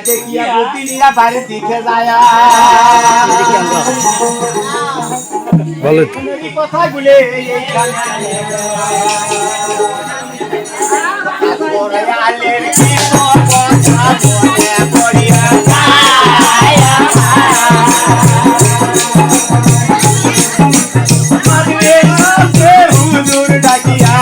দেখিয়া বুদ্ধিনীরা বাইরে দিকে যায় বলেন কথা বলে এইখানে আলের কি কথা বলে করিয়া মাগরে সে হুজুর ডাকিয়া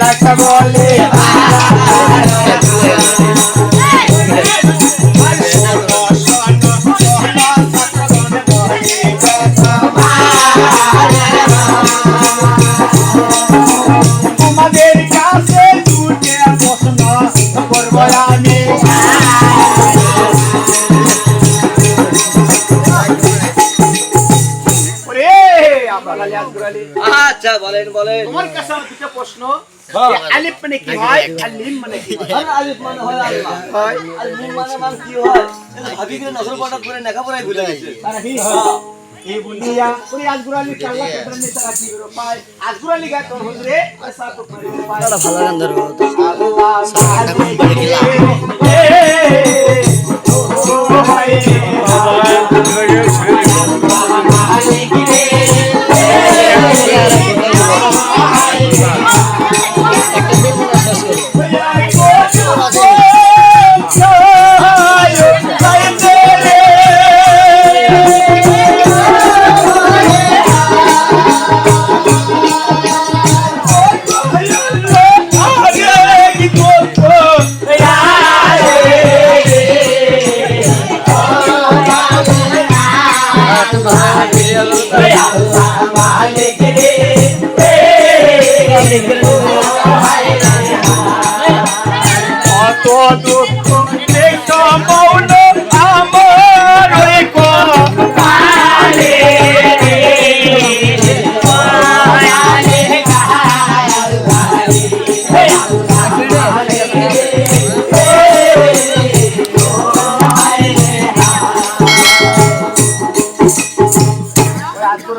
লাখা বলে আচ্ছা বলেন বলেন। তোমার কাছে আমার দুটো প্রশ্ন। আলিফ মানে কি হয় আর লিম মানে কি হয় আর আলিফ মানে হয় আল্লাহ হয় আর মিম মানে মান কি হয় এটা ভাবি করে নজর পড়া করে লেখাপড়ায় ভুলে গেছে তারা কি হয় এই বলিয়া ওরে আজগুর আলী কাল্লা কেটে নিতে রাখি বেরো পায় আজগুর আলী গায় তোর হুজুরে পয়সা তো করে পায় ভালো গান ধরবো কত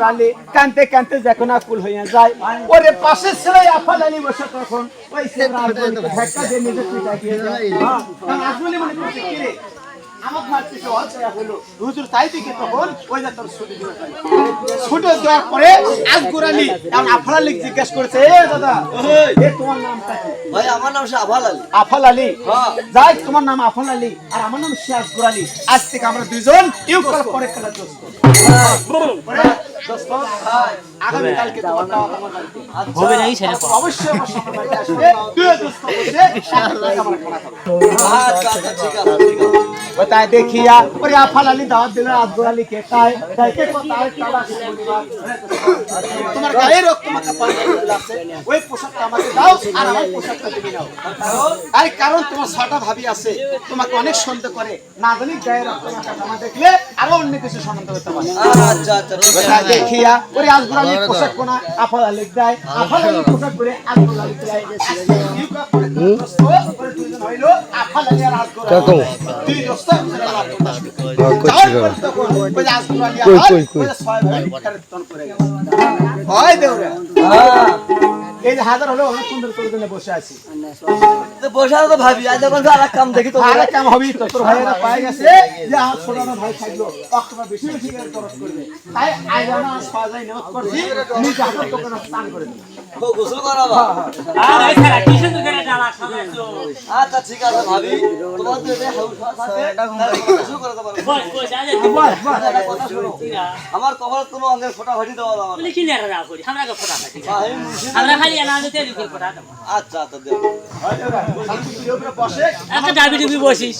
আলী কানতে কানতে যখন আকুল হইয়া যায় ওরে পাশে ছেলে আফাল আলী বসে তখন। ওই ছেলেরা আজমলকে ধাক্কা দিয়ে নিজে পিটা দিয়ে যায়। হ্যাঁ, কারণ আজমলি মনে করছে কি রে? আমার মার পিছে অল্প হলো। হুজুর তাই দিকে তখন ওই যে তোর ছুটি দিবে। ছুটি দেওয়ার পরে আজগুর আলী এখন আফাল আলী জিজ্ঞেস করেছে এ দাদা এ তোমার নামটা কি? ভাই আমার নাম আলী। আফাল আলী? হ্যাঁ। যাই তোমার নাম আফাল আলী আর আমার নাম সিরাজগুর আলী আজ থেকে আমরা দুইজন পরে। খেলা দোস্ত। অবশ্যই খাব আচ্ছা আচ্ছা ঠিক আছে ঠিক আছে। ও তাই দেখিয়া ওরে আফাল আলী দাওয়াত দিল আজগুর আলী কে তাই তাই কে তোমার গায়ের রক্ত মাখা ওই পোশাকটা আমাকে দাও আর আমার পোশাকটা তুমি নাও। আরে কারণ তোমার ছটা ভাবি আছে তোমাকে অনেক সন্দেহ করে। না জানি গায়ের রক্ত মাখা জামা দেখলে আরও অন্য কিছু সন্দেহ করতে পারে। আচ্ছা আচ্ছা দেখিয়া ওরে আজগুর আলী পোশাক কোনা আফাল আলী দেয় আফাল আলী পোশাক করে আজগুর আলী দেয়। দুইজন হইল আফাল আলী আর কাকু। দুই দোস্ত। হ্যাঁ, কই, কই, কই। হয় হ্যাঁ এই যে হাজার হলো অনেক সুন্দর করে জন্য বসে আছি। তো বসে তো ভাবি আজ যখন আর কাম দেখি তো। আর কেমন হবি তো তোর ভাইয়েরা পায়ে গেছে। যে আমার ছোটানো ভাই থাকল অক্টোবর বেশি বেশি করে খরচ করবে। তাই আজ করছি নিজে হাতে তোকে স্নান করে দেবো। ও, গোসল করে ডালা সাজাইছো। আচ্ছা ঠিক আছে ভাবি। তোমার যদি হাউস গোসল করাতে আজ কথা শোনো। আমার কপাল কোনো অঙ্গের ফোটা ফাটি দেওয়া যাবে আমরা কে ফোটা? হ্যাঁ, আমরা খালি আচ্ছা আচ্ছা একটা ডাবি ডুবি বসিস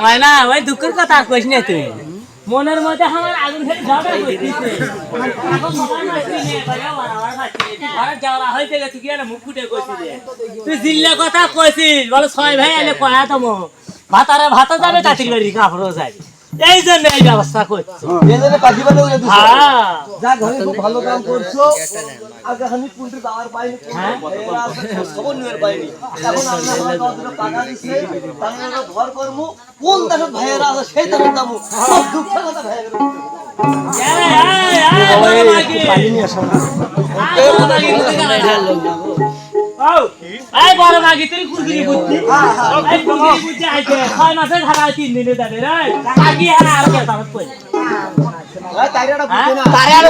ময়না, ওই দুঃখের কথা কইস না তুই। মনের মধ্যে আমার আগুন ধরে ঝগড়া করতেছে হইতে গেছে আর তুই জিল্লা কথা কইছিস, বলো ছয় ভাই আলে কয়া তমো ভাতারে ভাত যাবে তাতিল বাড়ি কাপড়ও যাবে। এই জন্য এই ব্যবস্থা করছি এই জন্য পাখি বানিয়ে উড়ে দিছো হ্যাঁ যা ঘরে খুব ভালো কাম করছ আগে আমি পুলটি দাওয়ার পাইনি হ্যাঁ? খবর নিয়ে পাইনি এখন আমরা আমার গাঁও থেকে টাকা দিচ্ছে তাহলে ঘর করব কোন দেশের ভাইয়েরা আছে সেই দেশের দামু সব দুঃখের কথা ভাইয়েরা এই, এই, এই, বড় মাগি। এই, বড় মাগি, এই বড় মাগি, তুই কুরকুরি বুদ্ধি। এই কুরকুরি বুদ্ধি আইছে। ছয় মাসে ধারা তিন দিনে যাবে রে। মাগি হারা আর কে তারত কই? বুঝি না। তারে আর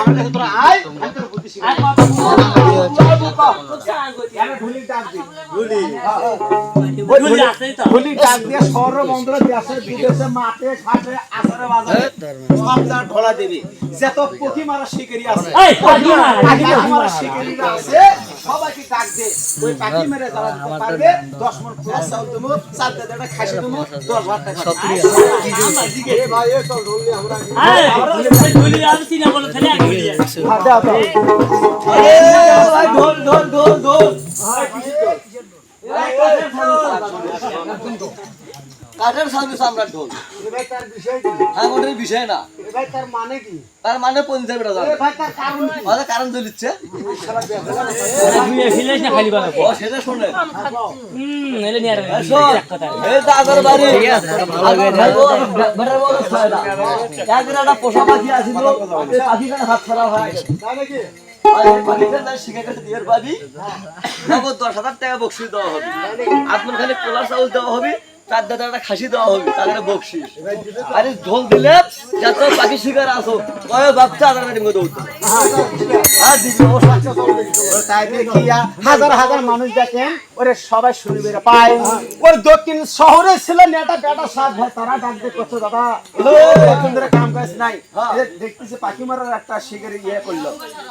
আমার কাছে তোরা আয় আমি তোর বুদ্ধি শিখাই। সবাইকে ডাক দে ওই পাখি মেরে যারা পারবে দশ মন প্লাস চাউল দেবো চার দেড়টা খাসি দেবো দশ হাজার টাকা আমরা দিকে, এ ভাই, এ চল, ঢোল নিয়ে আমরা এই, এই ঢুলি আমি চিনা বলে ফেলে আর ঢুলি আছে। হ্যাঁ, দাও, দাও। এ ভাই ঢোল ঢোল ঢোল ঢোল ঢোল ভাই, তার বিষয় কি? হ্যাঁ ওটার বিষয় না ভাই, তার মানে কি? তার মানে পঞ্চাশ বেটা যাবে ভাই, তার কারণ কি? আমাদের কারণ দিচ্ছে ঢুলিয়ে না খালি বানাবো। ও সেটা শোনে হুম, এলে নিয়ে আর এক কথা। এই তো বাড়ি আগের ও, বে- বেটার বড় ছয়টা। একদিন একটা পোষা পাখি আসিল, এই হাত খারাপ হয়ে তাই নাকি? আর এই পাখিটা তার শিখে গেছে দিয়ের পাবি, নগদ দশ হাজার টাকা দেওয়া হবে। আপনার খালি পোলার চাউল দেওয়া হবে, চার দাদা একটা খাসি দেওয়া হবে, তাহলে বকশিস। আরে ঢোল দিলে, যা তোর পাখি শিকার আসো, কয় বাচ্চা আধার। হাজার হাজার মানুষ দেখেন ওরে সবাই শুনবে রে পায়। ওর দক্ষিণ শহরে ছিল নেটা বেটা সাত ভাই তারা ডাক করছে দাদা। ধরে কাম কাজ নাই। দেখতেছি পাখি মারার একটা শিকারি ইয়ে করল।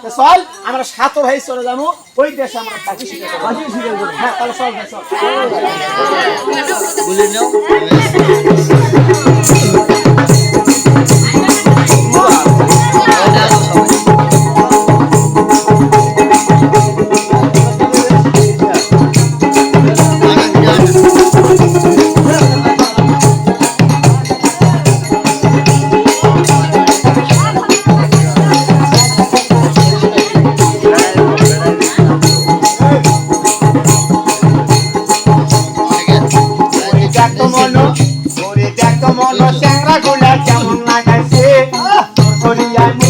তো চল আমরা সাত ভাই চলে যাব। ওই দেশে আমরা পাখি। পাখি শিকার হ্যাঁ তাহলে চল চল। yeah.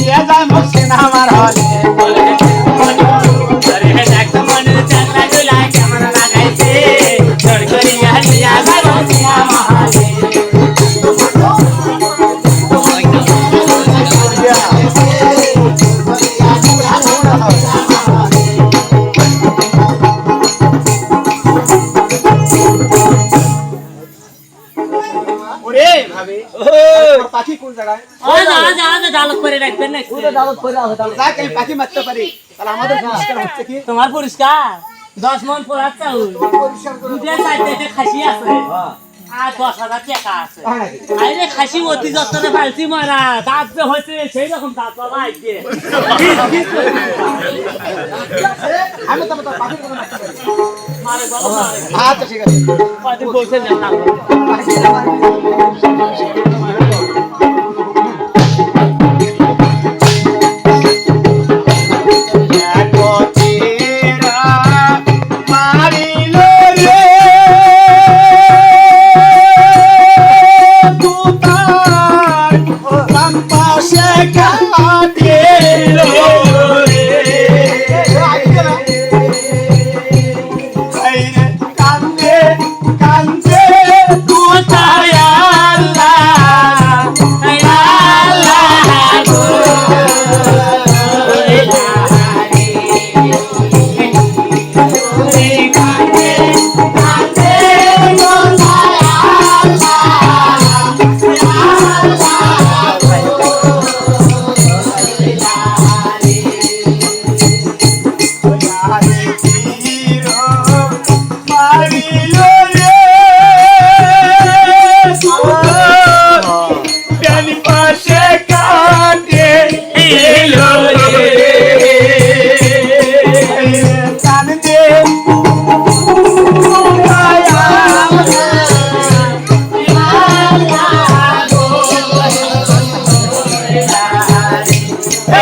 পাখি মারতে পারি। তাহলে আমাদের পুরস্কার হচ্ছে কি? তোমার পুরস্কার? দশ মন পোড়ার চাউল পরিষ্কার চারটে খাসি আছে। আর দশ হাজার টাকা আছে। হয় নাকি? আরে খাসি অতি যত্নে পালছি মারা। দাঁত যে হয়েছে সেই রকম দাঁত বাবা আমি তো পাখি আচ্ছা ঠিক আছে।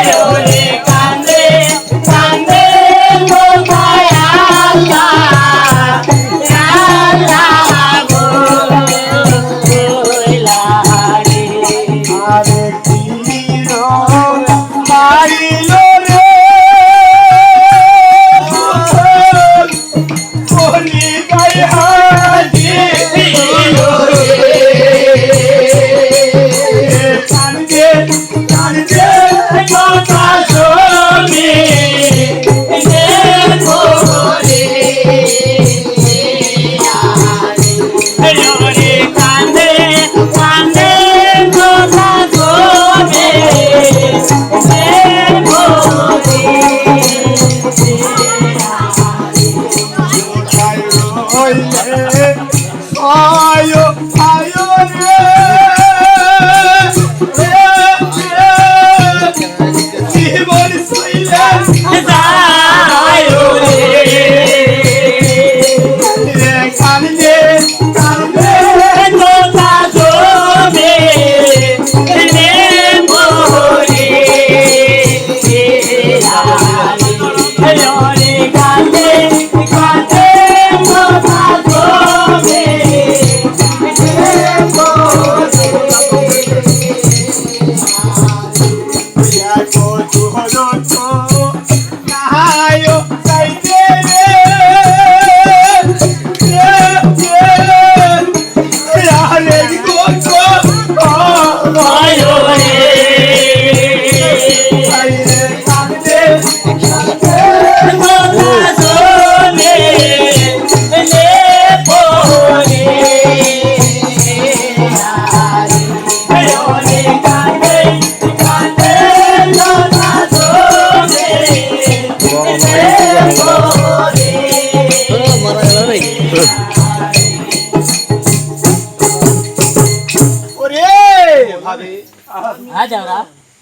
Hallelujah.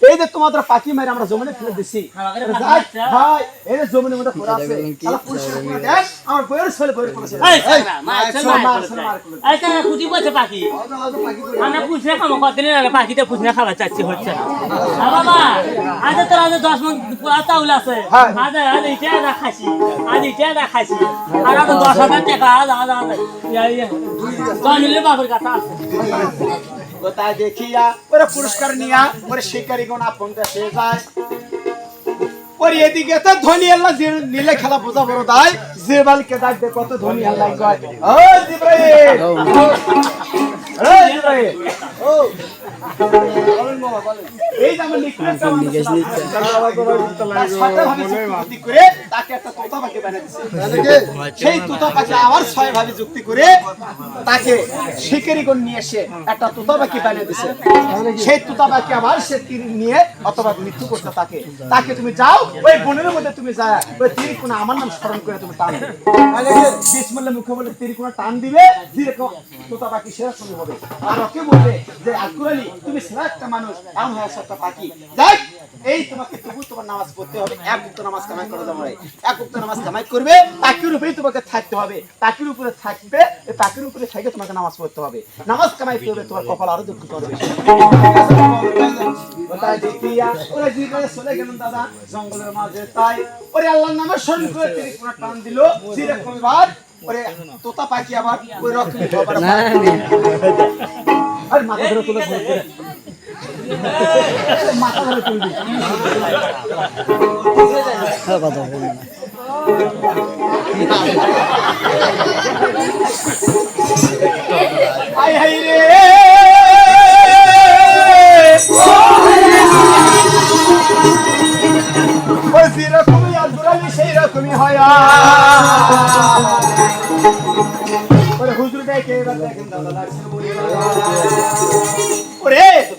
এই যে তোমাদের পাখি মেরে আমরা জমিনে ফেলে দিছি। মারছে? ভাই এই যে জমিনের মধ্যে পড়ে আছে শালা পুরুষের দেখ আমার বইয়ের ছেলে বইয়ের করেছে এই মার মার সারা কুটি বসে পাখি। আমরা পুষলে খাব কতদিন আগে পাখিতে পুষলে খাবার চাচ্ছি হচ্ছে। না হ্যাঁ বাবা আজ তোর আজ দশ মন পুরা চাউল আছে। হ্যাঁ। আজ আজ এটা না খাসি আজ এটা না খাসি আর আজ দশ হাজার টাকা আজ আজ আজ জমিলে বাপের কথা আছে। কোথায় দেখিয়া? ওরা পুরস্কার নিয়া, ওরা শিকারি কোন আপন দেশে যায়। ওর এদিকে তো ধনী আল্লাহ নিলে খেলা বোঝা বড় দায় যে বালকে ডাকবে কত ধনী আল্লাহ কয়। ও জিব্রাইল! সেই তোতা পাখি আবার ছয় ভাবে যুক্তি করে তাকে শিকারি কোন নিয়ে এসে একটা পাখি বানিয়ে দিছে সেই পাখি আবার সে তীর নিয়ে অথবা মৃত্যু করতে তাকে তাকে তুমি যাও ওই বনের মধ্যে তুমি যা ওই তীর কোন আমার নাম স্মরণ করে তুমি টান দিবে। বিসমুল্লাহ মুখে বলে তীর কোন টান দিবে। তোতা পাখি সেরকমই হবে। আর ওকে বলবে যে আলী, তুমি সেরা মানুষ এমন হয়ে একটা পাখি দেখ এই তোমাকে তবু তোমার নামাজ পড়তে হবে, এক উক্ত নামাজ কামাই করে দেবো এক উক্ত নামাজ কামাই করবে, তাকির উপরেই তোমাকে থাকতে হবে। তাকির উপরে থাকবে তাকির উপরে থেকে তোমাকে নামাজ পড়তে হবে। নামাজ কামাই করবে, তোমার কপাল আরও দুঃখ করবে জঙ্গলের মাঝে। তাই ওরে আল্লাহর নামে স্মরণ করে তিনি কোন টান দিল। যেরকম বার ওরে তোতা পাখি আবার ওই রকম আর মাথা ধরে তুলে মাথা ধরে তুলবি হাই হাই রে। ওই যেরকমই আব্দুল সেই রকমই হয়। দেখেন দাদা লাগছে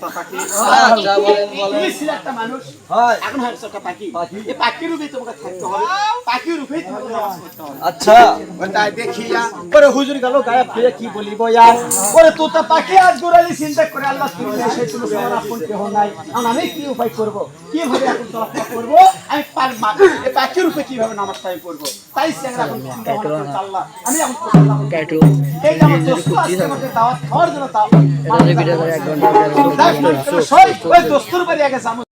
বলে পাখি আচ্ছা বলেন বলেন। তুমি একটা মানুষ। হয়। এখন হয়েছে একটা পাখি। এই পাখির রূপে তোমাকে থাকতে হবে। পাখির রূপেই তোমাকে নামাজ পড়তে হবে। আচ্ছা। ওটাই দেখিয়া। ওরে হুজুর গেল গায়ে ফিরে কি বলিব ইয়ার ওরে তোতা পাখি আজ গোড়ালি চিন্তা করে আল্লাহ তুমি নেই, তুমি তোমার আপন কেহ নাই। আমি কি উপায় করব? কীভাবে এখন করব? আমি পার এই পাখির রূপে কীভাবে নামাজটা আমি পড়ব তাই সে এখন চিন্তা ভাবনা আল্লাহ। আমি এখন করলাম এই আমার দোস্ত আজকে আমাকে দাওয়াত খাওয়ার জন্য দাওয়াত ওই দোস্তুর বাড়ি আগে যাব।